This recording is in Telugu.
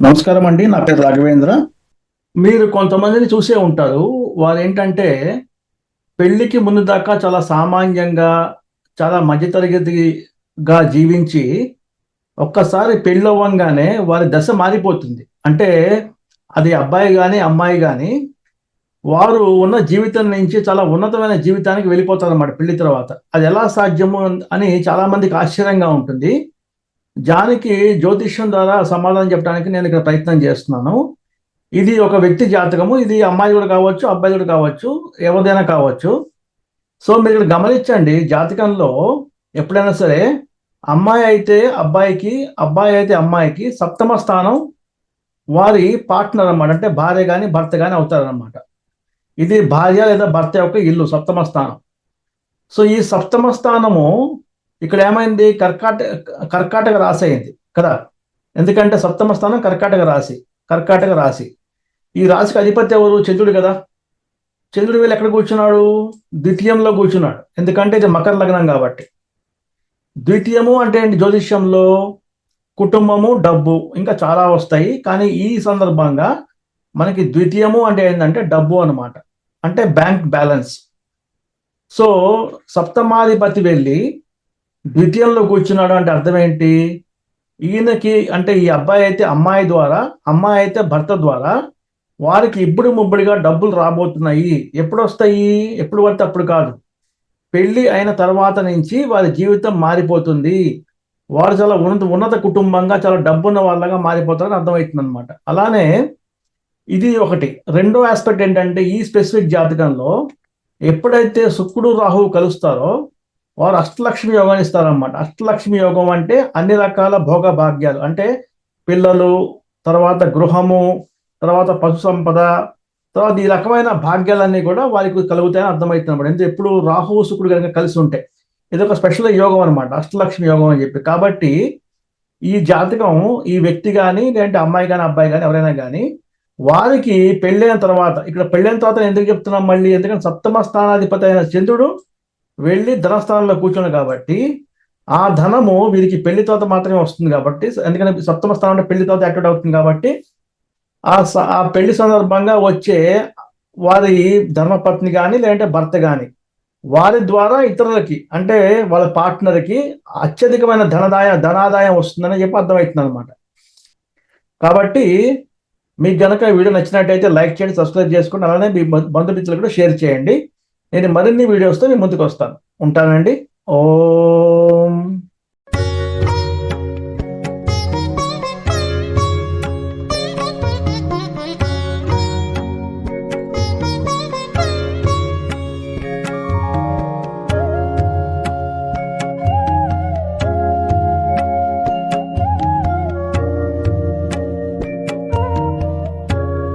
నమస్కారం అండి నా పేరు రాఘవేంద్ర. మీరు కొంతమందిని చూసే ఉంటారు వారు ఏంటంటే పెళ్ళికి ముందు దాకా చాలా సామాన్యంగా చాలా మధ్యతరగతిగా జీవించి ఒక్కసారి పెళ్ళి అవ్వంగానే వారి దశ మారిపోతుంది. అంటే అది అబ్బాయి కానీ అమ్మాయి కానీ వారు ఉన్న జీవితం నుంచి చాలా ఉన్నతమైన జీవితానికి వెళ్ళిపోతారు అన్నమాట పెళ్ళి తర్వాత. అది ఎలా సాధ్యము అని చాలా మందికి ఆశ్చర్యంగా ఉంటుంది. జానికి జ్యోతిష్యం ద్వారా సమాధానం చెప్పడానికి నేను ఇక్కడ ప్రయత్నం చేస్తున్నాను. ఇది ఒక వ్యక్తి జాతకము. ఇది అమ్మాయి కూడా కావచ్చు అబ్బాయి కూడా కావచ్చు ఎవరిదైనా కావచ్చు. సో మీరు ఇక్కడ గమనించండి జాతకంలో ఎప్పుడైనా సరే అమ్మాయి అయితే అబ్బాయికి అబ్బాయి అయితే అమ్మాయికి సప్తమ స్థానం వారి పార్ట్నర్ అన్నమాట. అంటే భార్య కానీ భర్త కానీ అవుతారన్నమాట. ఇది భార్య లేదా భర్త యొక్క ఇల్లు సప్తమ స్థానం. సో ఈ సప్తమ స్థానము ఇక్కడ ఏమైంది? కర్కాట కర్కాటక రాశి అయింది కదా? ఎందుకంటే సప్తమ స్థానం కర్కాటక రాశి కర్కాటక రాశి. ఈ రాశికి అధిపతి ఎవరు? చంద్రుడు కదా. చంద్రుడు వీళ్ళు ఎక్కడ కూర్చున్నాడు? ద్వితీయంలో కూర్చున్నాడు. ఎందుకంటే ఇది మకర లగ్నం కాబట్టి. ద్వితీయము అంటే ఏంటి? జ్యోతిష్యంలో కుటుంబము డబ్బు ఇంకా చాలా వస్తాయి. కానీ ఈ సందర్భంగా మనకి ద్వితీయము అంటే ఏంటంటే డబ్బు అనమాట అంటే బ్యాంక్ బ్యాలెన్స్. సో సప్తమాధిపతి వెళ్ళి ద్వితీయంలో కూర్చున్నాడు అంటే అర్థం ఏంటి? ఈయనకి అంటే ఈ అబ్బాయి అయితే అమ్మాయి ద్వారా అమ్మాయి అయితే భర్త ద్వారా వారికి ఇప్పుడు ముబ్బడిగా డబ్బులు రాబోతున్నాయి. ఎప్పుడు వస్తాయి ఎప్పుడు పడితే అప్పుడు కాదు. పెళ్ళి అయిన తర్వాత నుంచి వారి జీవితం మారిపోతుంది. వారు చాలా ఉన్నత ఉన్నత కుటుంబంగా చాలా డబ్బున్న వాళ్ళగా మారిపోతారని అర్థమవుతుంది అనమాట అలానే ఇది ఒకటి. రెండో ఆస్పెక్ట్ ఏంటంటే ఈ స్పెసిఫిక్ జాతకంలో ఎప్పుడైతే శుక్రుడు రాహువు కలుస్తారో వారు అష్టలక్ష్మి యోగాన్ని ఇస్తారనమాట అష్టలక్ష్మి యోగం అంటే అన్ని రకాల భోగ భాగ్యాలు అంటే పిల్లలు తర్వాత గృహము తర్వాత పశు సంపద తర్వాత ఈ రకమైన భాగ్యాలన్నీ కూడా వారికి కలుగుతాయని అర్థమవుతుంది అనమాట ఎందుకంటే ఎప్పుడు రాహువు శుక్రుడు కనుక కలిసి ఉంటే ఇది ఒక స్పెషల్ యోగం అనమాట అష్టలక్ష్మి యోగం అని చెప్పి. కాబట్టి ఈ జాతకం ఈ వ్యక్తి కానీ లేదంటే అమ్మాయి కానీ అబ్బాయి కానీ ఎవరైనా కానీ వారికి పెళ్ళైన తర్వాత ఇక్కడ పెళ్ళైన తర్వాత ఎందుకు చెప్తున్నాం మళ్ళీ? ఎందుకంటే సప్తమ స్థానాధిపతి అయిన చంద్రుడు వెళ్ళి ధనస్థానంలో కూర్చున్నాడు కాబట్టి ఆ ధనము వీరికి పెళ్ళి తర్వాత మాత్రమే వస్తుంది కాబట్టి ఎందుకంటే సప్తమ స్థానంలో పెళ్ళి తర్వాత యాక్టివేట్ అవుతుంది కాబట్టి ఆ ఆ పెళ్ళి సందర్భంగా వచ్చే వారి ధర్మపత్ని కానీ లేదంటే భర్త కానీ వారి ద్వారా ఇతరులకి అంటే వాళ్ళ పార్ట్నర్కి అత్యధికమైన ధనదాయ ధనాదాయం వస్తుందని చెప్పి అర్థమవుతుంది అనమాట కాబట్టి మీకు గనక వీడియో నచ్చినట్టయితే లైక్ చేయండి సబ్స్క్రైబ్ చేసుకోండి అలానే మీ బంధుమిత్రులు కూడా షేర్ చేయండి. నేను మరిన్ని వీడియోస్తో మీ ముందుకు వస్తాను. ఉంటానండి. ఓం.